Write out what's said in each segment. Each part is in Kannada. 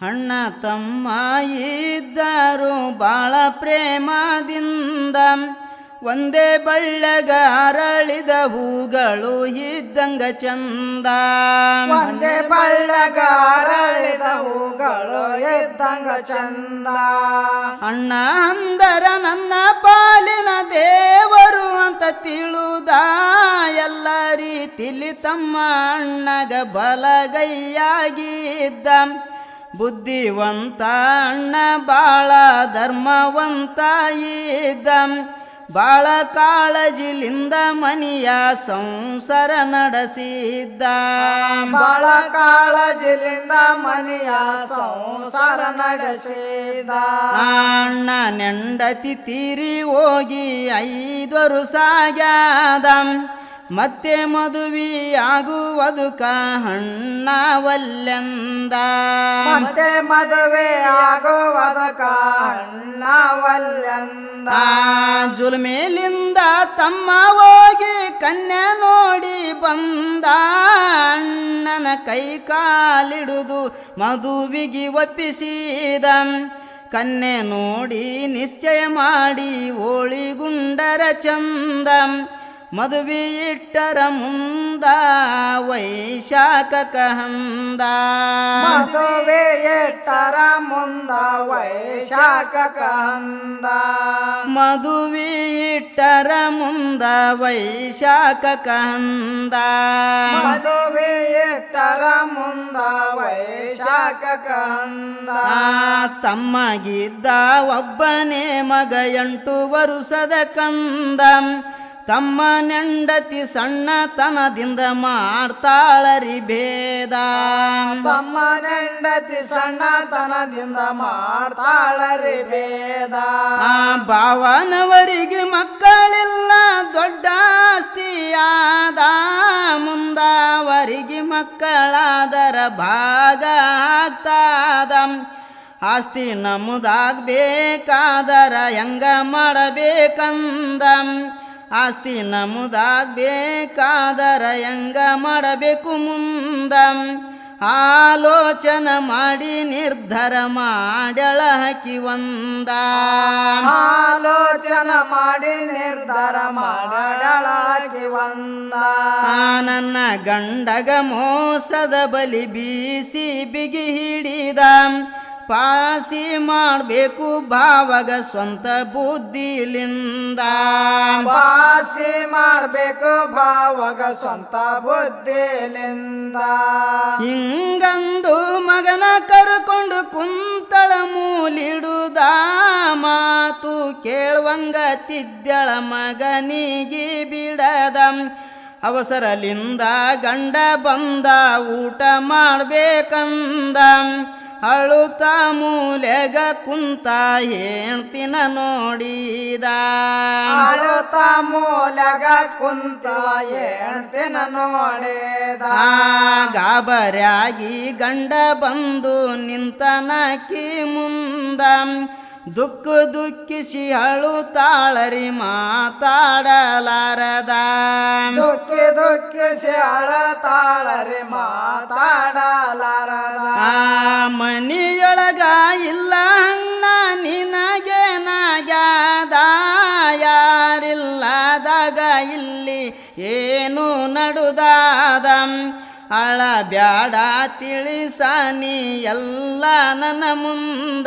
ಅಣ್ಣ ತಮ್ಮ ಇದ್ದರು ಬಾಳ ಪ್ರೇಮದಿಂದ. ಒಂದೇ ಬಳ್ಳಗ ಅರಳಿದ ಹೂಗಳು ಇದ್ದಂಗ ಚಂದ. ಒಂದೇ ಬಳ್ಳಗ ಅರಳಿದ ಹೂಗಳು ಇದ್ದಂಗ ಚಂದ. ಅಣ್ಣ ಅಂದರ ನನ್ನ ಪಾಲಿನ ದೇವರು ಅಂತ ತಿಳುದ. ಎಲ್ಲ ರೀತಿಲಿ ತಮ್ಮ ಅಣ್ಣಗ ಬಲಗೈಯಾಗಿದ್ದ. ಬುದ್ಧಿವಂತ ಅಣ್ಣ ಬಾಳ ಧರ್ಮವಂತ ಇದ್ದ ಬಾಳ ಕಾಳಜಿಲಿಂದ ಮನಿಯ ಸಂಸಾರ ನಡೆಸಿದ್ದ. ಬಾಳ ಕಾಳಜಿಲಿಂದ ಮನೆಯ ಸಂಸಾರ ನಡೆಸಿದ ಅಣ್ಣ ನೆಂಡತಿ ತೀರಿ ಹೋಗಿ ಐದು ಸಾಗ್ಯಾದ. ಮತ್ತೆ ಮದುವೆಯಾಗುವುದು ಹಣ್ಣ ಮತ್ತೆ ಮದುವೆ ಆಗುವುದು ಅಣ್ಣವಲ್ಲೆಂದ ಆ ಜುಲ್ಮೇಲಿಂದ ತಮ್ಮ ಹೋಗಿ ಕನ್ಯೆ ನೋಡಿ ಬಂದ ಅಣ್ಣನ ಕೈ ಕಾಲಿಡುದು ಮದುವಿಗೆ ಒಪ್ಪಿಸಿದ. ಕನ್ಯೆ ನೋಡಿ ನಿಶ್ಚಯ ಮಾಡಿ ಓಳಿಗುಂಡರ ಚಂದ. ಮದುವೆ ಇಟ್ಟರ ಮುಂದ ವೈಶಾಖಕ ಹಂದ ಮದುವೆ ಇಟ್ಟರ ಮುಂದ ವೈಶಾಖಕ ಹಂದ ಮದುವೆ ಇಟ್ಟರ ಮುಂದ ವೈಶಾಖಕ ಹಂದ ಮದುವೆ ಇಟ್ಟರ ಮುಂದ ವೈಶಾಖಕ ಹಂದ ತಮ್ಮಗಿದ್ದ ಒಬ್ಬನೇ ಮಗ ಎಂಟು ವರುಷದ ಕಂದ. ತಮ್ಮ ನೆಂಡತಿ ಸಣ್ಣತನದಿಂದ ಮಾಡ್ತಾಳರಿ ಭೇದ. ತಮ್ಮ ನೆಂಡತಿ ಸಣ್ಣತನದಿಂದ ಮಾಡ್ತಾಳರಿ ಭೇದ. ಆ ಭಾವನವರಿಗೆ ಮಕ್ಕಳಿಲ್ಲ ದೊಡ್ಡ ಆಸ್ತಿಯಾದ ಮುಂದಾವರಿಗೆ ಮಕ್ಕಳಾದರ ಭಾಗ ಆಗ್ತಾದ. ಆಸ್ತಿ ನಮ್ಮದಾಗಬೇಕಾದರ ಹೆಂಗ ಮಾಡಬೇಕಂದ. ಆಸ್ತಿ ನಮ್ಮದಾಗಬೇಕಾದರ ಹೆಂಗ ಮಾಡಬೇಕು ಮುಂದ. ಆಲೋಚನೆ ಮಾಡಿ ನಿರ್ಧಾರ ಮಾಡಳ ಹಾಕಿ ಒಂದ. ಆಲೋಚನ ಮಾಡಿ ನಿರ್ಧಾರ ಮಾಡಳಾಗಿ ಒಂದ. ಆ ನನ್ನ ಗಂಡಗ ಮೋಸದ ಬಲಿ ಬೀಸಿ ಬಿಗಿ ಹಿಡಿದ. ಪಾಸಿ ಮಾಡಬೇಕು ಭಾವಗ ಸ್ವಂತ ಬುದ್ಧಿಲಿಂದ. ಪಾಸಿ ಮಾಡಬೇಕು ಭಾವಗ ಸ್ವಂತ ಬುದ್ಧಿಲಿಂದ. ಹಿಂಗಂದು ಮಗನ ಕರ್ಕೊಂಡು ಕುಂತಳ ಮೂಲಿಡುದ ಮಾತು ಕೇಳುವಂಗ ತಿದ್ದಳ ಮಗನಿಗೆ ಬಿಡದ. ಅವಸರಲಿಂದ ಗಂಡ ಬಂದ ಊಟ ಮಾಡ್ಬೇಕಂದ. ಅಳುತ್ತ ಮೂಲೆಗ ಕುಂತ ಹೇಳ್ತಿನ ನೋಡಿದ. ಅಳುತ ಮೂಲೆಗ ಕುಂತ ಹೇಳ್ತಿನ ನೋಡಿದ. ಗಾಬರಿಯಾಗಿ ಗಾಬರ್ಯಾಗಿ ಗಂಡ ಬಂದು ನಿಂತನಕಿ ಮುಂದ. ದುಃಖ ದುಃಖಿಸಿ ತಾಳರಿ ಮಾತಾಡಲಾರದ. ದುಃಖ ದುಃಖಿಸಿ ಅಳತಾಳರಿ ಮಾತಾಡಲಾರದ. ಆ ಮನಿಯೊಳಗ ಇಲ್ಲ ಅಣ್ಣ ನಿನಗೆ ನಾಗ್ಯಾದ. ಯಾರಿಲ್ಲದಾಗ ಇಲ್ಲಿ ಏನು ನಡುದಾದ? ಅಳ ಬ್ಯಾಡ ತಿಳಿಸಾನಿ ಎಲ್ಲ ನನ್ನ ಮುಂದ.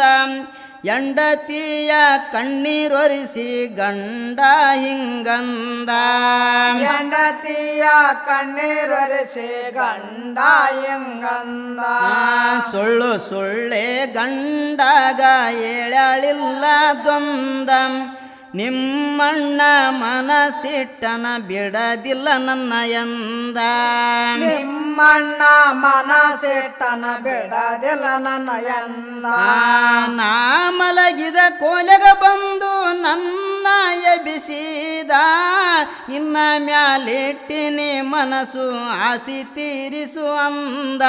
ಎಂಡತಿಯ ಕಣ್ಣೀರೊರಿಸಿ ಗಂಡ ಹಿಂಗಂದ ಹೆಂಡತಿಯ ಕಣ್ಣೀರೊರೆಸಿ ಗಂಡ ಎಂಗಂದ ಆ ಸುಳ್ಳು ಸುಳ್ಳೆ ಗಂಡಾಗ ಏಳಲಿಲ್ಲ ದ್ವಂದ ನಿಮ್ಮಣ್ಣ ಮನಸಿಟ್ಟನ ಬಿಡದಿಲ್ಲ ನನ್ನ ಎಂದ. ನಿಮ್ಮಣ್ಣ ಮನಸಿಟ್ಟನ ಬಿಡದಿಲ್ಲ ನನ್ನ ಎಂದ. ನಾ ಮಲಗಿದ ಕೋಲೆಗ ಬಂದು ನನ್ನ ಎಬಿಸಿದ ಇನ್ನ ಮ್ಯಾಲಿಟ್ಟಿನಿ ಮನಸ್ಸು ಆಸಿ ತೀರಿಸು ಅಂದ.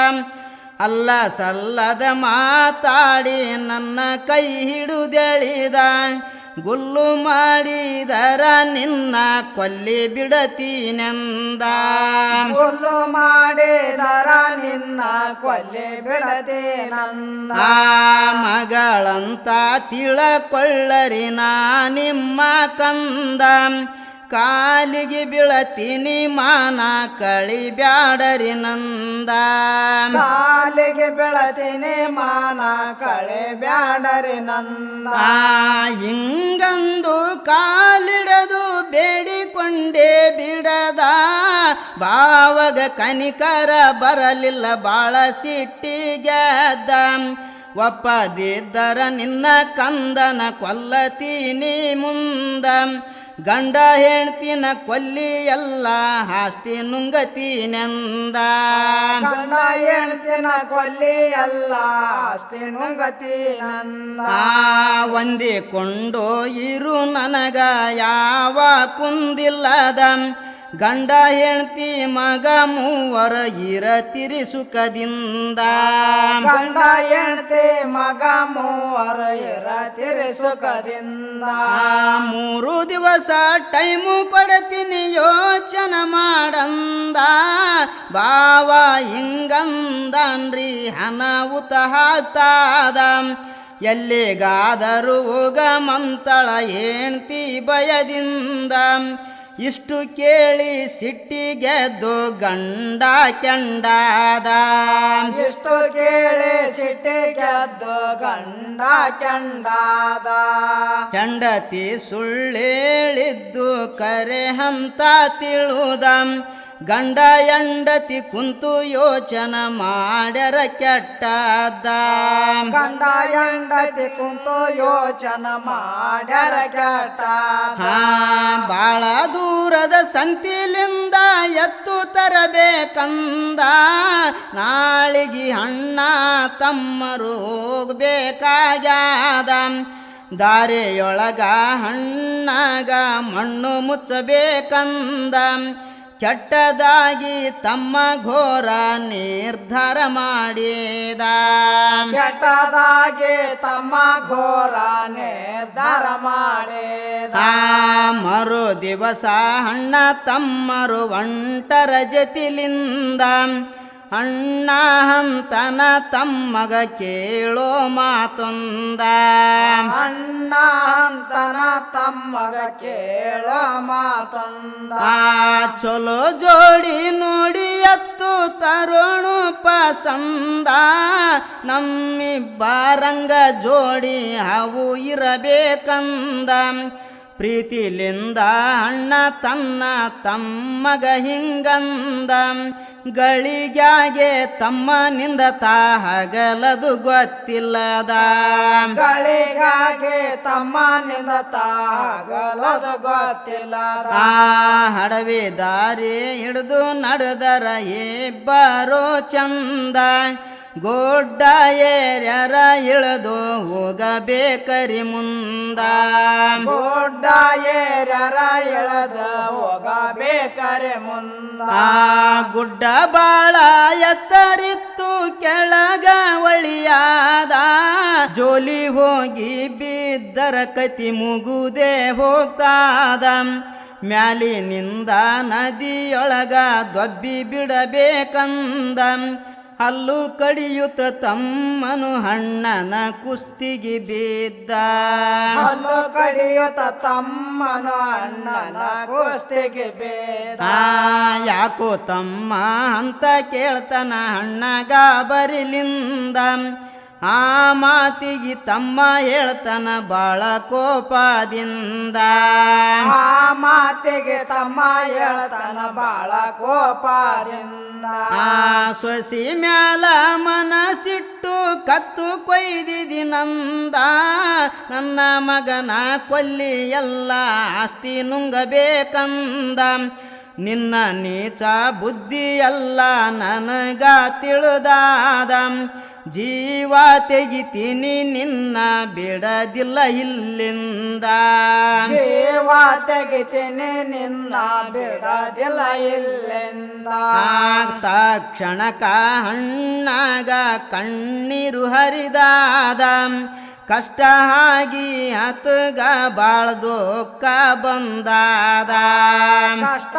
ಅಲ್ಲ ಸಲ್ಲದ ಮಾತಾಡಿ ನನ್ನ ಕೈ ಹಿಡಿದೆಳಿದ. ಗುಲ್ಲು ಮಾಡಿದರ ನಿನ್ನ ಕೊಲ್ಲಿ ಬಿಡತೀನೆಂದ. ಗುಲ್ಲು ಮಾಡಿದರ ನಿನ್ನ ಕೊಲ್ಲಿ ಬಿಡತೀನಂದ. ಮಗಳಂತ ತಿಳಕೊಳ್ಳರಿ ನಾ ನಿಮ್ಮ ಕಂದ. ಕಾಲಿಗೆ ಬೀಳತೀನಿ ಮಾನ ಕಳಿಬ್ಯಾಡರಿ ನಂದ. ಕಾಲಿಗೆ ಬೆಳತೀನಿ ಮಾನ ಕಳಿ ಬ್ಯಾಡರಿ ನಂದ ಹಿಂಗಂದು ಕಾಲಿಡದು ಬೇಡಿಕೊಂಡೆ ಬಿಡದ. ಭಾವಗ ಕನಿಕರ ಬರಲಿಲ್ಲ ಬಾಳ ಸಿಟ್ಟಿಗೆದ್ದ. ಒಪ್ಪದಿದ್ದರ ನಿನ್ನ ಕಂದನ ಕೊಲ್ಲತೀನಿ ಮುಂದ. ಗಂಡ ಹೆಣ್ತಿನ ಕೊಲ್ಲಿ ಎಲ್ಲ ಆಸ್ತಿ ನುಂಗತೀನೆಂದ ಗಂಡ ಹೆಣ್ತಿನ ಕೊಲ್ಲಿ ಎಲ್ಲ ಆಸ್ತಿ ನುಂಗತಿ ನಂದ. ಆ ಒಂದಿಕೊಂಡು ಇರು ನನಗ ಯಾವ ಕುಂದಿಲ್ಲದ. ಗಂಡ ಹೆಣ್ತಿ ಮಗ ಮೂವರ ಇರತಿರಿ ಸುಖದಿಂದ. ಗಂಡ ಹೆಣ್ತಿ ಮಗ ಮೂವರ ಇರತಿರಿ ಸುಖದಿಂದ. ಮೂರು ದಿವಸ ಟೈಮು ಪಡತೀನಿ ಯೋಚನೆ ಮಾಡಂದ. ಬಾವ ಹಿಂಗಂದನ್ರಿ ಹನವುತ ಹಾಕ್ತಾದ. ಎಲ್ಲಿಗಾದರೂ ಹೋಗ ಮಂತಳ ಹೆಣ್ತಿ ಭಯದಿಂದ. ಇಷ್ಟು ಕೇಳಿ ಸಿಟ್ಟಿಗೆದ್ದು ಗಂಡ ಕೆಂಡಾದ. ಇಷ್ಟು ಕೇಳಿ ಸಿಟ್ಟಿಗೆದ್ದು ಗಂಡ ಕೆಂಡಾದ. ಚಂಡತಿ ಸುಳ್ಳೇಳಿದ್ದು ಕರೆ ಹಂತ ತಿಳುದ. ಗಂಡ ಎಂಡತಿ ಕುಂತು ಯೋಚನ ಮಾಡ್ಯರ ಕೆಟ್ಟದ ಗಂಡ ಎಂಡತಿ ಕುಂತು ಯೋಚನ ಮಾಡ್ಯಾರ ಕೆಟ್ಟ ಹಾ ಬಾಳ ದೂರದ ಸಂತಿಲಿಂದ ಎತ್ತು ತರಬೇಕಂದ. ನಾಳಿಗೆ ಅಣ್ಣ ತಮ್ಮರು ಹೋಗ್ಬೇಕಾಗ್ಯಾದ. ದಾರಿಯೊಳಗ ಹಣ್ಣಾಗ ಮಣ್ಣು ಮುಚ್ಚಬೇಕಂದ. ಕೆಟ್ಟದಾಗಿ ತಮ್ಮ ಘೋರ ನಿರ್ಧಾರ ಮಾಡಿದ. ಕೆಟ್ಟದಾಗಿ ತಮ್ಮ ಘೋರ ನಿರ್ಧಾರ ಮಾಡಿದ. ಮರು ದಿವಸ ಅಣ್ಣ ತಮ್ಮರು ಒಂಟರ ಜತಿಲಿಂದ ಅಣ್ಣ ಹಂತನ ತಮ್ಮಗ ಕೇಳೋ ಮಾತೊಂದ. ಅಣ್ಣ ಹಂತನ ತಮ್ಮಗ ಕೇಳೋ ಮಾತಂದ. ಆ ಚಲೋ ಜೋಡಿ ನೋಡಿ ಅತ್ತು ತರುಣು ಪಸಂದ. ನಮ್ಮಿಬ್ಬರಂಗ ಜೋಡಿ ಅವು ಇರಬೇಕಂದ. ಪ್ರೀತಿಲಿಂದ ಅಣ್ಣ ತನ್ನ ತಮ್ಮಗ ಹಿಂಗಂದ. ಗಳಿಗ್ಯಾಗೆ ತಮ್ಮನಿಂದ ತಾ ಹಗಲದು ಗೊತ್ತಿಲ್ಲದ. ಗಳಿಗಾಗೆ ತಮ್ಮನಿಂದ ಹಗಲದು ಗೊತ್ತಿಲ್ಲದ. ಆ ಹಡವಿ ದಾರಿ ಹಿಡಿದು ನಡೆದರ ಇಬ್ಬರು ಚಂದ. ಗೊಡ್ಡ ಏರ್ಯರ ಇಳದು ಹೋಗಬೇಕರಿ ಮುಂದ. ಗುಡ್ಡ ಏರ್ಯರ ಇಳದು ಹೋಗಬೇಕರಿ ಮುಂದ. ಆ ಗುಡ್ಡ ಬಾಳ ಎತ್ತರಿತ್ತು ಕೆಳಗ ಒಳಿಯಾದ. ಜೋಲಿ ಹೋಗಿ ಬಿದ್ದರ ಕತಿ ಮುಗುದೇ ಹೋಗ್ತಾದ. ಮ್ಯಾಲಿನಿಂದ ನದಿಯೊಳಗ ದೊಬ್ಬಿ ಬಿಡಬೇಕಂದ. ಹಲ್ಲು ಕಡಿಯುತ್ತ ತಮ್ಮನು ಹಣ್ಣನ ಕುಸ್ತಿಗೆ ಬಿದ್ದ. ಹಲ್ಲು ಕಡಿಯುತ್ತ ತಮ್ಮನು ಅಣ್ಣನ ಕುಸ್ತಿಗೆ ಬೇದ ಯಾಕೋ ತಮ್ಮ ಅಂತ ಕೇಳ್ತಾನ ಹಣ್ಣಗ ಬರಿಲಿಂದ. ಆ ಮಾತಿಗೆ ತಮ್ಮ ಹೇಳ್ತನ ಬಾಳ ಕೋಪದಿಂದ. ಆ ಮಾತಿಗೆ ತಮ್ಮ ಹೇಳ್ತನ ಬಾಳ ಕೋಪದಿಂದ. ಆ ಸೊಸಿ ಮ್ಯಾಲ ಮನಸಿಟ್ಟು ಕತ್ತು ಕೊಯ್ದಿದಿ ನಂದ ನನ್ನ ಮಗನ ಕೊಲ್ಲಿ ಎಲ್ಲ ಆಸ್ತಿ ನುಂಗಬೇಕಂದ. ನಿನ್ನ ನೀಚ ಬುದ್ಧಿ ಎಲ್ಲ ನನಗ ತಿಳಿದಾದ. ಜೀವ ತೆಗಿತೀನಿ ನಿನ್ನ ಬಿಡದಿಲ್ಲ ಇಲ್ಲಿಂದ. ಜೀವ ತೆಗಿತೀನಿ ನಿನ್ನ ಬಿಡದಿಲ್ಲ ಇಲ್ಲಿಂದ. ತಕ್ಷಣಕ ಹಣ್ಣಾಗ ಕಣ್ಣೀರು ಹರಿದಾದ. ಕಷ್ಟ ಆಗಿ ಆತಗ ಬಾಳ ದುಃಖ ಬಂದಾದ. ಕಷ್ಟ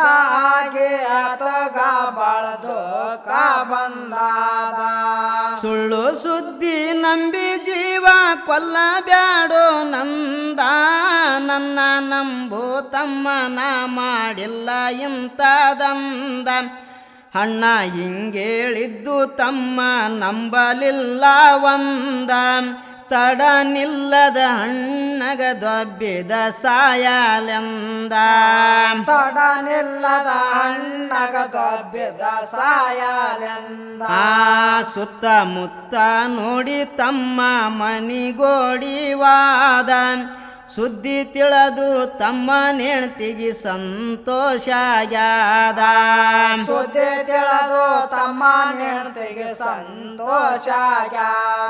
ಆಗಿ ಆತಗ ಬಾಳ ದುಃಖ ಬಂದಾದ. ಸುಳ್ಳು ಸುದ್ದಿ ನಂಬಿ ಜೀವ ಕೊಲ್ಲ ಬ್ಯಾಡೋ ನಂದ ನನ್ನ ನಂಬು ತಮ್ಮನ ಮಾಡಿಲ್ಲ ಇಂಥದಂದ ಅಣ್ಣ ಹಿಂಗೇಳಿದ್ದು ತಮ್ಮ ನಂಬಲಿಲ್ಲ ಒಂದ. ತಡ ನಿಲ್ಲದ ಹಣ್ಣಗ ದೊಬ್ಬಿದ ಸಾಯಲೆಂದ. ತಡ ನಿಲ್ಲದ ಹಣ್ಣಗ ದೊಬ್ಬಿದ ಸಾಯಲೆಂದ. ಆ ಸುತ್ತಮುತ್ತ ನೋಡಿ ತಮ್ಮ ಮನಿಗೋಡಿವಾದ ಸುದ್ದಿ ತಿಳದು ತಮ್ಮ ನೆಣ್ತಿಗೆ ಸಂತೋಷ ಯಾದ ಸುದ್ದಿ ತಿಳದು ತಮ್ಮ ನೆಣತಿಗೆ ಸಂತೋಷ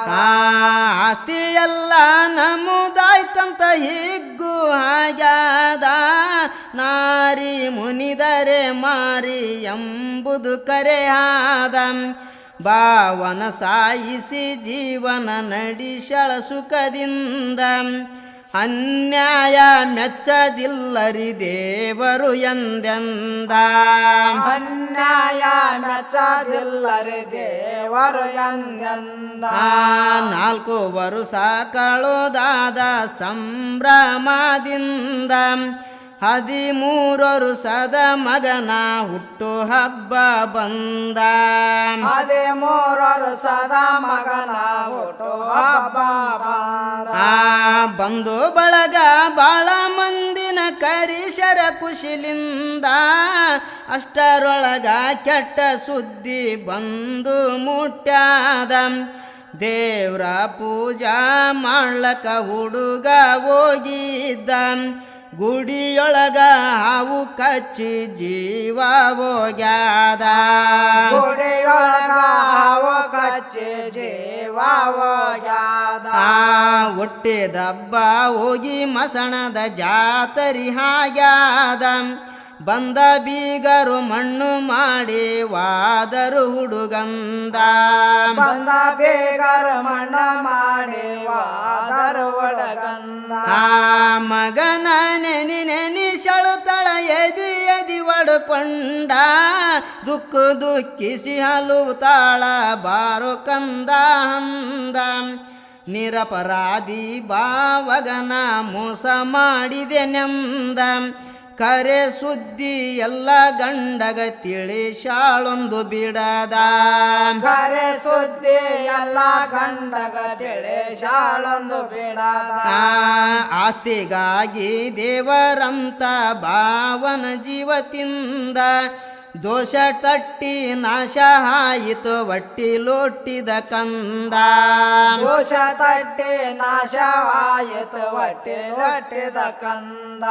ಆಸ್ತಿ ಎಲ್ಲ ನಮ್ಮದಾಯ್ತಂತ ಹಿಗ್ಗು ಆಗ್ಯಾದ. ನಾರಿ ಮುನಿದರೆ ಮಾರಿ ಎಂಬುದು ಕರೆ ಆದ. ಭಾವನ ಸಾಯಿಸಿ ಜೀವನ ನಡಿಶಳ ಸುಖದಿಂದ. ಅನ್ಯಾಯ ಮೆಚ್ಚದಿಲ್ಲರಿ ದೇವರು ಎಂದೆಂದ? ಅನ್ಯಾಯ ಮೆಚ್ಚದಿಲ್ಲರಿ ದೇವರು ಎಂದೆಂದ? ನಾಲ್ಕು ವರುಷ ಕಳೋದಾದ ಸಂಭ್ರಮದಿಂದ ಹದಿಮೂರು ಸದ ಮಗನ ಹುಟ್ಟು ಹಬ್ಬ ಬಂದ. ಹದಿಮೂರರು ಮೂರರು ಸದಾ ಮಗನ ಹುಟ್ಟು ಹಬ್ಬ ಬಂದು. ಬಳಗ ಬಾಳ ಮಂದಿನ ಕರಿಶರ ಕುಶಿಲಿಂದ ಅಷ್ಟರೊಳಗ ಕೆಟ್ಟ ಸುದ್ದಿ ಬಂದು ಮುಟ್ಟಾದ ದೇವ್ರ ಪೂಜಾ ಮಾಡ್ಲಕ ಹುಡುಗ ಹೋಗಿದ್ದ. ಗುಡಿಯೊಳಗ ಹಾವು ಕಚ್ಚಿ ಜೀವ ಹೋಗ್ಯಾದ. ಗುಡಿಯೊಳಗ ಹಾವು ಕಚ್ಚಿ ಜೀವ ಹೋಗ್ಯಾದ. ಹುಟ್ಟಿದಬ್ಬ ಹೋಗಿ ಮಸಣದ ಜಾತರಿ ಹಾಗ್ಯಾದ ಬಂದ ಬೀಗರು ಮಣ್ಣು ಮಾಡಿ ವಾದರು ಹುಡುಗಂದ. ಬಂದ ಬೀಗರು ಮಣ್ಣು ಮಾಡಿ ವಾದರು ಹುಡುಗಂದ. ಆ ಮಗನ ಒಡ್ಕೊಂಡ ದುಃಖ ದುಃಖಿಸಿ ತಾಳ ಬಾರು ಕಂದ ಹಂದ. ನಿರಪರಾಧಿ ಭಾವಗನ ಮೋಸ ಮಾಡಿದೆ ನೆಂದ. ಕರೆ ಸುದ್ದಿ ಎಲ್ಲ ಗಂಡಗ ತಿಳಿ ಶಾಳೊಂದು ಬಿಡದ. ಕರೆ ಸುದ್ದಿ ಎಲ್ಲ ಗಂಡಗ ತಿಳಿ ಶಾಳೊಂದು ಬಿಡದ. ಆ ಆಸ್ತಿಗಾಗಿ ದೇವರಂತ ಭಾವನ ಜೀವತಿಂದ ದೋಷ ತಟ್ಟಿ ನಾಶ ಆಯಿತು ಒಟ್ಟಿ ಲೊಟ್ಟಿದ ಕಂದ. ದೋಷ ತಟ್ಟಿ ನಾಶವಾಯಿತು ಒಟ್ಟಿ ಲೋಟಿದ ಕಂದ.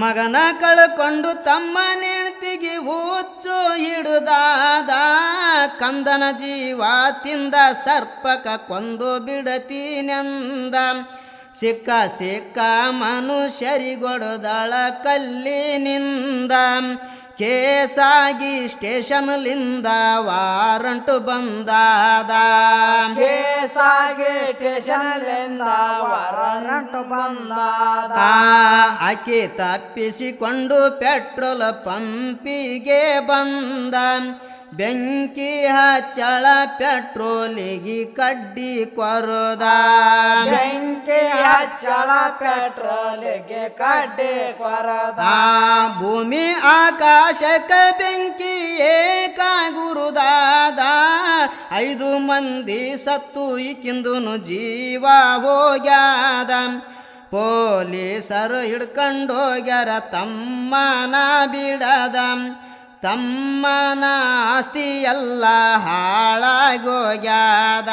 ಮಗನ ಕಳ್ಕೊಂಡು ತಮ್ಮ ನೆಣ್ತಿಗೆ ಹುಚ್ಚು ಹಿಡುದಾದ ಕಂದನ ಜೀವ ತಿಂದ ಸರ್ಪಕ ಕೊಂದು ಬಿಡತೀನೆಂದ. ಸಿಕ್ಕ ಸಿಕ್ಕ ಮನುಷ್ಯರಿಗೊಡದಳ ಕಲ್ಲಿನಿಂದ. ಕೇಸಾಗಿ ಸ್ಟೇಷನ್ಲಿಂದ ವಾರಂಟು ಬಂದಾದ. ಕೇಸಾಗಿ ಸ್ಟೇಷನ್ಲಿಂದ ವಾರಂಟ್ ಬಂದಾದ. ಆಕೆ ತಪ್ಪಿಸಿಕೊಂಡು ಪೆಟ್ರೋಲ್ ಪಂಪಿಗೆ ಬಂದ. ಬೆಂಕಿ ಹಚ್ಚಳ ಪೆಟ್ರೋಲಿಗೆ ಕಡ್ಡಿ ಕೊರದ. ಹಚ್ಚಳ ಪೆಟ್ರೋಲಿಗೆ ಕಡ್ಡಿ ಕೊರದ. ಭೂಮಿ ಆಕಾಶಕ ಬೆಂಕಿ ಏಕ ಗುರುದಾದ ಐದು ಮಂದಿ ಸತ್ತು ಈಕಿಂದುನು ಜೀವ ಹೋಗ್ಯಾದ. ಪೊಲೀಸರು ಹಿಡ್ಕೊಂಡೋಗ್ಯಾರ ತಮ್ಮನ ಬಿಡದ. ತಮ್ಮನ ಆಸ್ತಿ ಎಲ್ಲ ಹಾಳಾಗೋಗ್ಯಾದ.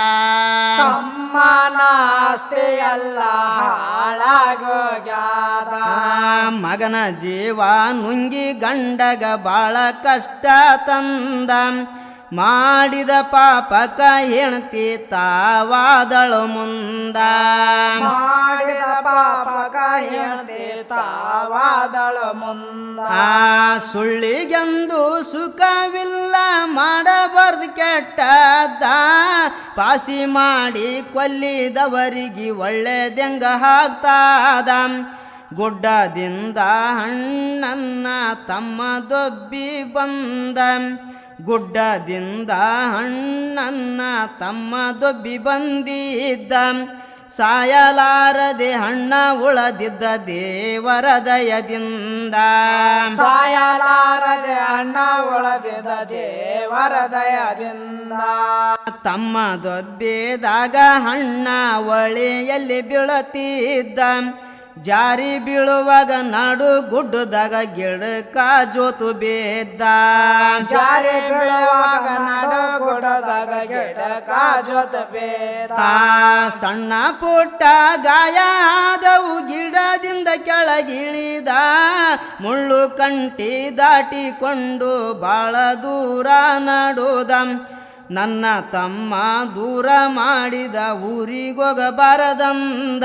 ತಮ್ಮನ ಆಸ್ತಿ ಎಲ್ಲ ಹಾಳಾಗೋಗ್ಯಾದ ಮಗನ ಜೀವ ನುಂಗಿ ಗಂಡಗ ಬಾಳ ಕಷ್ಟ ತಂದ. ಮಾಡಿದ ಪಾಪಕ ಹೆಣ್ತಿ ತಾವಾದಳು ಮುಂದ. ಮಾಡಿದ ಪಾಪಕ ಹೆಣ್ತಿ ತಾವಾದಳು ಮುಂದ. ಸುಳ್ಳಿಗೆಂದು ಸುಖವಿಲ್ಲ ಮಾಡಬಾರ್ದು ಕೆಟ್ಟದ ಪಾಸಿ ಮಾಡಿ ಕೊಲ್ಲಿದವರಿಗೆ ಒಳ್ಳೆದೆಂಗ ಹಾಕ್ತಾದ ಗುಡ್ಡದಿಂದ ಹಣ್ಣನ್ನ ತಮ್ಮ ದೊಬ್ಬಿ ಬಂದ. ಗುಡ್ಡದಿಂದ ಹಣ್ಣನ್ನ ತಮ್ಮ ದೊಬ್ಬಿ ಬಂದಿದ್ದ. ಸಾಯಲಾರದೆ ಹಣ್ಣ ಉಳದಿದ್ದ ದೇವರ ದಯದಿಂದ. ಸಾಯಲಾರದೆ ಹಣ್ಣ ಉಳದಿದ ದೇವರ ದಯದಿಂದ. ತಮ್ಮ ದೊಬ್ಬಿದಾಗ ಹಣ್ಣ ಒಳೆಯಲ್ಲಿ ಬೀಳತಿದ್ದ. ಜಾರಿ ಬೀಳುವಾಗ ನಾಡು ಗುಡ್ಡದಾಗ ಗಿಡಕ ಜೋತು ಬೇದ್ದ. ಜಾರಿ ಬೀಳುವಾಗ ನಾಡು ಗುಡ್ಡದಾಗ ಗಿಡಕ ಜೋತು ಬೇದ ಸಣ್ಣ ಪುಟ್ಟ ಗಾಯ ಆದವು ಗಿಡದಿಂದ ಕೆಳಗಿಳಿದ. ಮುಳ್ಳು ಕಂಟಿ ದಾಟಿಕೊಂಡು ಬಾಳ ದೂರ ನಡುದ. ನನ್ನ ತಮ್ಮ ದೂರ ಮಾಡಿದ ಊರಿಗೋಗಬಾರದಂದ.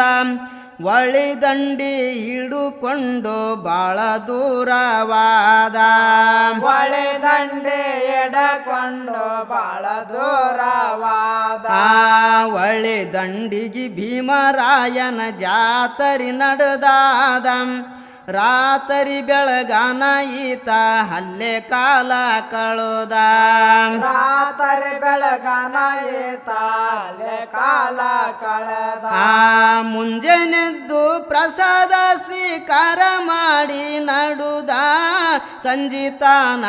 ಒಳಿ ದಂಡಿ ಹಿಡುಕೊಂಡು ಬಾಳ ದೂರವಾದ. ಒಳಿ ದಂಡೆ ಎಡಕೊಂಡು ಬಾಳ ದೂರವಾದ. ಒಳಿ ದಂಡಿಗೆ ಭೀಮರಾಯನ ಜಾತರಿ ನಡೆದಾದ. ರಾತರಿ ಬೆಳಗಾನ ಈತ ಹಲ್ಲೆ ಕಾಲ ಕಳುದ. ರಾತರಿ ಬೆಳಗಾನ ಈತ ಹಲ್ಲೆ ಕಾಲ ಕಳೆದ. ಆ ಮುಂಜಾನೆದ್ದು ಪ್ರಸಾದ ಸ್ವೀಕಾರ ಮಾಡಿ ನಡುದ. ಸಂಜಿತಾನ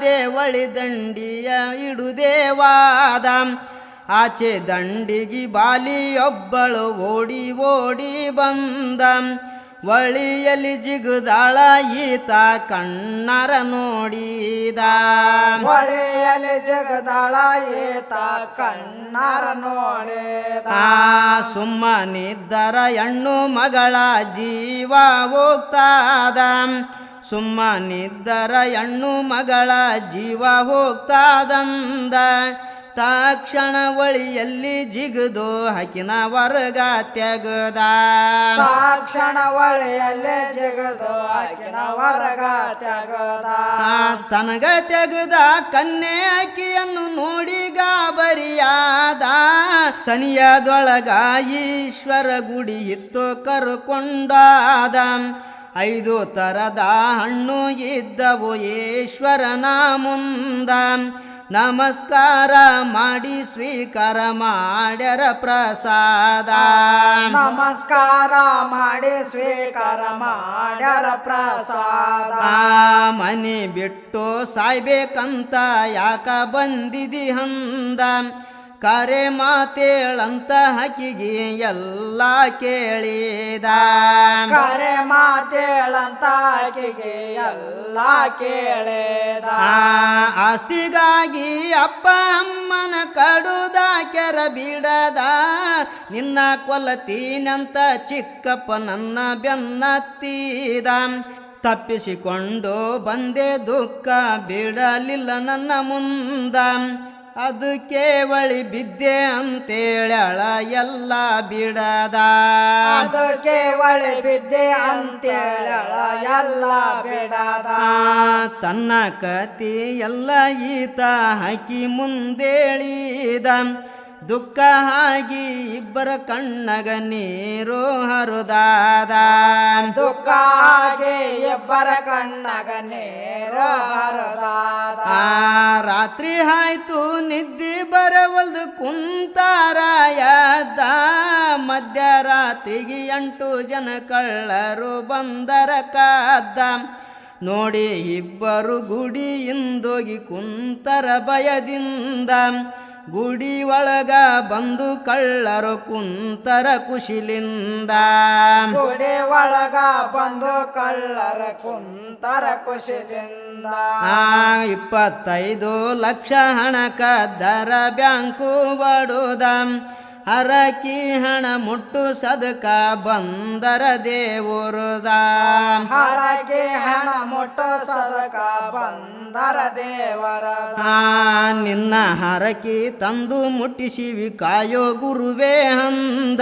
ದೇವಳಿ ದಂಡಿಯ ಇಡುದೇವಾದ. ಆಚೆ ದಂಡಿಗಿ ಬಾಲಿಯೊಬ್ಬಳು ಓಡಿ ಓಡಿ ಬಂದ. ಒಳಿಯಲ್ಲಿ ಜಿಗುದಾಳ ಈತ ಕಣ್ಣರ ನೋಡಿದ. ಒಳಿಯಲ್ಲಿ ಜಗದಾಳ ಈತ ಕಣ್ಣರ ನೋಡಿದ. ಆ ಸುಮ್ಮನಿದ್ದರ ಹೆಣ್ಣು ಮಗಳ ಜೀವ ಹೋಗ್ತಾದ. ಸುಮ್ಮನಿದ್ದರ ಹೆಣ್ಣು ಮಗಳ ಜೀವ ಹೋಗ್ತಾದಂದ. ತಕ್ಷಣ ಒಳಿಯಲ್ಲಿ ಜಿಗಿದು ಹಕ್ಕಿನ ವರ್ಗ ತೆಗದ. ತಕ್ಷಣ ಒಳಿಯಲ್ಲಿ ಜಿಗದು ಹಕ್ಕಿನ ವರ್ಗ ತೆಗದ. ತನಗ ತೆಗೆದ ಕನ್ನೆ ಅಕ್ಕಿಯನ್ನು ನೋಡಿ ಗಾಬರಿಯಾದ. ಸನಿಯದೊಳಗ ಈಶ್ವರ ಗುಡಿ ಇತ್ತು ಕರುಕೊಂಡಾದ. ಐದು ತರದ ಹಣ್ಣು ಇದ್ದವು ಈಶ್ವರನ ಮುಂದ. ನಮಸ್ಕಾರ ಮಾಡಿ ಸ್ವೀಕಾರ ಮಾಡ್ಯರ ಪ್ರಸಾದ. ನಮಸ್ಕಾರ ಮಾಡಿ ಸ್ವೀಕಾರ ಮಾಡ್ಯರ ಪ್ರಸಾದ. ಮನೆ ಬಿಟ್ಟು ಸಾಯ್ಬೇಕಂತ ಯಾಕ ಬಂದಿದಿ ಹಂದ? ಕರೆ ಮಾತೇಳಂತ ಹಕ್ಕಿಗೆ ಎಲ್ಲ ಕೇಳಿದ. ಕರೆ ಮಾತೇಳಂತ ಹಕ್ಕಿಗೆ ಎಲ್ಲ ಕೇಳಿದ. ಆಸ್ತಿಗಾಗಿ ಅಪ್ಪ ಅಮ್ಮನ ಕಡುದ ಕೆರ ಬಿಡದ. ನಿನ್ನ ಕೊಲತೀನಂತ ಚಿಕ್ಕಪ್ಪ ನನ್ನ ಬೆನ್ನತ್ತೀದ. ತಪ್ಪಿಸಿಕೊಂಡು ಬಂದೆ ದುಃಖ ಬಿಡಲಿಲ್ಲ ನನ್ನ ಮುಂದ. ಅದು ಕೇವಳಿ ಬಿದ್ದೆ ಅಂತೇಳಳ ಎಲ್ಲ ಬಿಡದ. ಅದು ಕೇವಳಿ ಬಿದ್ದೆ ಅಂತೇಳ ಎಲ್ಲ ಬಿಡದ. ತನ್ನ ಕತಿ ಎಲ್ಲ ಈತ ಹಾಕಿ ಮುಂದೇಳಿದ. ದುಃಖ ಆಗಿ ಇಬ್ಬರ ಕಣ್ಣಗ ನೀರು ಹರುದಾದ. ದುಃಖ ಆಗಿ ಇಬ್ಬರ ಕಣ್ಣಗ ನೀರು ಹರುದಾದ. ಆ ರಾತ್ರಿ ಆಯ್ತು ನಿದ್ದೆ ಬರವಲ್ದು ಕುಂತಾರ. ಮಧ್ಯ ಮಧ್ಯರಾತ್ರಿಗೆ ಎಂಟು ಜನ ಕಳ್ಳರು ಬಂದರ ಕಾದ ನೋಡಿ ಇಬ್ಬರು ಗುಡಿಯಿಂದೋಗಿ ಕುಂತರ ಭಯದಿಂದ. ಗುಡಿ ಒಳಗ ಬಂದು ಕಳ್ಳರು ಕುಂತರ ಕುಶಿಲಿಂದ. ಗುಡಿ ಒಳಗ ಬಂದು ಕಳ್ಳರ ಕುಂತರ ಕುಶಿಲಿಂದ. ಆ ಇಪ್ಪತ್ತೈದು ಲಕ್ಷ ಹಣ ಕದ್ದರ ಬ್ಯಾಂಕು ಬಡುದ ಹರಕಿ ಹಣ ಮುಟ್ಟು ಸದಕ ಬಂದರ ದೇವರದ. ಹರಕಿ ಹಣ ಮುಟ್ಟು ಸದಕ ಬಂದರ ದೇವರ ಆ ನಿನ್ನ ಹರಕಿ ತಂದು ಮುಟ್ಟಿಸಿವಿ ಕಾಯೋ ಗುರುವೇ ಅಂದ.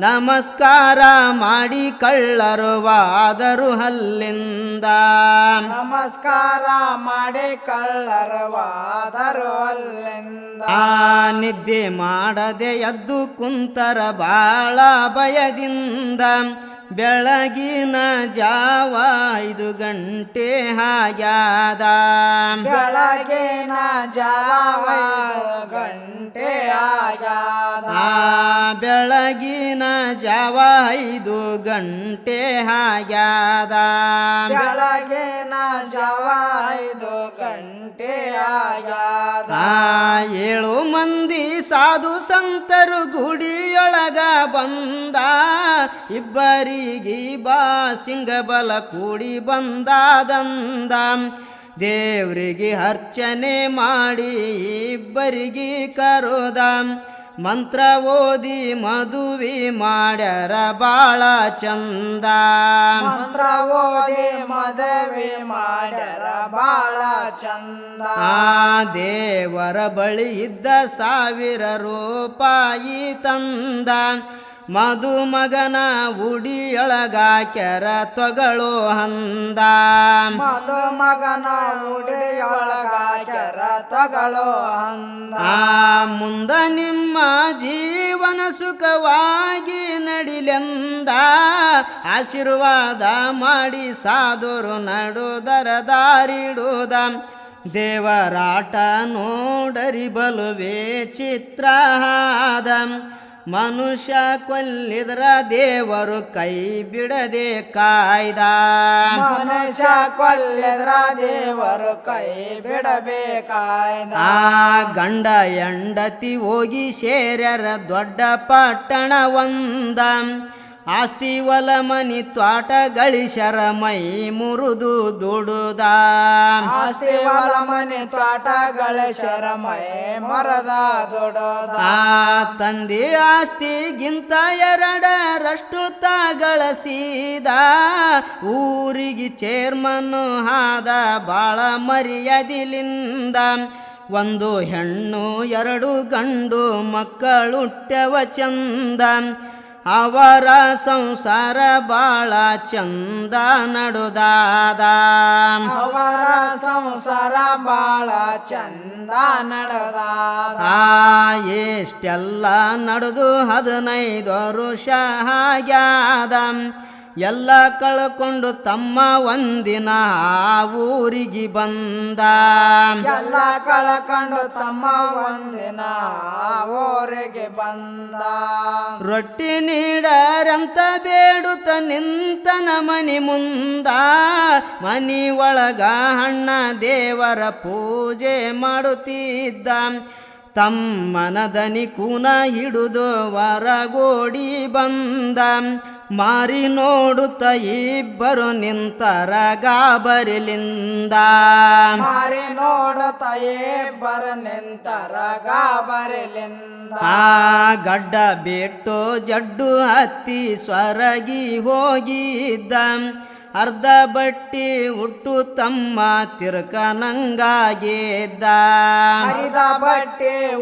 ನಮಸ್ಕಾರ ಮಾಡಿ ಕಳ್ಳರುವಾದರು ಹಲ್ಲಿಂದ ನಮಸ್ಕಾರ ಮಾಡಿ ಕಳ್ಳರವಾದರು ಅಲ್ಲಿಂದ. ಆ ನಿದ್ದೆ ಮಾಡದೆ ಎದ್ದು ಕುಂತರ ಬಾಳ ಭಯದಿಂದ. ಬೆಳಗಿನ ಜಾವ ಐದು ಗಂಟೆ ಹಾಯಾದ ಬೆಳಗಿನ ಜಾವ ಗಂಟೆ ಹಾಯಾದ ಬೆಳಗಿನ ಜಾವ ಐದು ಗಂಟೆ ಹಾಯಾದ ಬೆಳಗಿನ ಜಾವ ಐದು ಗಂಟೆ ಹಾಯಾದ ಏಳು ಮಂದಿ ಸಾಧು ಸಂತರು ಗುಡಿಯೊಳಗ ಬಂದ. ಇಬ್ಬರಿಗೆ ಬಾ ಸಿಂಗಬಲ ಕೂಡಿ ಬಂದಾದಂದ. ದೇವ್ರಿಗೆ ಅರ್ಚನೆ ಮಾಡಿ ಇಬ್ಬರಿಗೆ ಕರೋದ. ಮಂತ್ರ ಓದಿ ಮದುವೆ ಮಾಡ್ಯಾರ ಬಾಳ ಚಂದ. ಮಂತ್ರ ಓದಿ ಮದುವೆ ಮಾಡ್ಯಾರ ಬಾಳ ಚಂದ. ಆ ದೇವರ ಬಳಿ ಇದ್ದ ಸಾವಿರ ರೂಪಾಯಿ ತಂದ. ಮಧುಮಗನ ಉಡಿಯೊಳಗಾಕ್ಯರ ತೊಗಳು ಹಂದ ಮಧುಮಗನ ಮಗನ ಉಡಿಯೊಳಗ ಹಂದ ತಗಳು ಅಂದ. ಆ ಮುಂದ ನಿಮ್ಮ ಜೀವನ ಸುಖವಾಗಿ ನಡಿಲೆಂದ. ಆಶೀರ್ವಾದ ಮಾಡಿ ಸಾಧುರು ನಡುದರ ದಾರಿಡುದ. ದೇವರಾಟ ನೋಡರಿ ಬಲುವೆ ಚಿತ್ರಾದ ಮನುಷ್ಯ ಕೊಲ್ಲಿದ್ರ ದೇವರು ಕೈ ಬಿಡದೆ ಕಾಯ್ದ. ಮನುಷ್ಯ ಕೊಲ್ಲಿದ್ರ ದೇವರು ಕೈ ಬಿಡಬೇಕಾಯ್ದ ಆ ಗಂಡ ಎಂಡತಿ ಹೋಗಿ ಸೇರ್ಯರ ದೊಡ್ಡ ಪಟ್ಟಣ ಒಂದ ಆಸ್ತಿ ಒಲ ಮನಿ ತ್ವಾಟ ಗಳಿಸರ ಮೈ ಮುರುದು ದುಡುದ. ಆಸ್ತಿ ಒಲಮನಿ ತ್ವಾಟ ತೋಟಗಳ ಮೈ ಮರದ ದುಡುದ. ಆ ತಂದೆ ಆಸ್ತಿಗಿಂತ ಎರಡರಷ್ಟು ತಗಳಸಿದ. ಊರಿಗೆ ಚೇರ್ಮನ್ ಹಾದ ಬಾಳ ಮರ್ಯಾದಿಲಿಂದ. ಒಂದು ಹೆಣ್ಣು ಎರಡು ಗಂಡು ಮಕ್ಕಳುಟ್ಟವ ಚಂದ. ಅವರ ಸಂಸಾರ ಬಾಳ ಚಂದ ನಡುದಾದ. ಅವರ ಸಂಸಾರ ಬಾಳ ಚಂದ ನಡುದಾದ. ಆ ಎಷ್ಟೆಲ್ಲ ನಡೆದು ಹದಿನೈದು ವರುಷ ಆಗ್ಯಾದ. ಎಲ್ಲ ಕಳ್ಕೊಂಡು ತಮ್ಮ ಒಂದಿನ ಆ ಊರಿಗೆ ಬಂದ. ಎಲ್ಲ ಕಳ್ಕೊಂಡು ತಮ್ಮ ಒಂದಿನ ಊರಿಗೆ ಬಂದ. ರೊಟ್ಟಿ ನೀಡರಂತ ಬೇಡುತ್ತ ನಿಂತನ ಮನಿ ಮುಂದ. ಮನಿ ಒಳಗ ಅಣ್ಣ ದೇವರ ಪೂಜೆ ಮಾಡುತ್ತಿದ್ದ. ತಮ್ಮನ ದನಿ ಕೂನ ಹಿಡಿದು ವರಗೋಡಿ ಬಂದ. ಮಾರಿ ನೋಡುತ್ತ ಇಬ್ಬರು ನಿಂತರ ಗಾಬರಿಲಿಂದ. ಮಾರಿ ನೋಡುತ್ತ ಇಬ್ಬರು ನಿಂತರ ಗಾಬರಿಲಿಂದ. ಆ ಗಡ್ಡ ಬಿಟ್ಟು ಜಡ್ಡು ಹತ್ತಿ ಸ್ವರಗಿ ಹೋಗಿದ್ದ. ಅರ್ಧ ಬಟ್ಟಿ ಹುಟ್ಟು ತಮ್ಮ ತಿರ್ಕನಂಗಾಗಿದ್ದ. ಅರ್ಧ ಬಟ್ಟೆ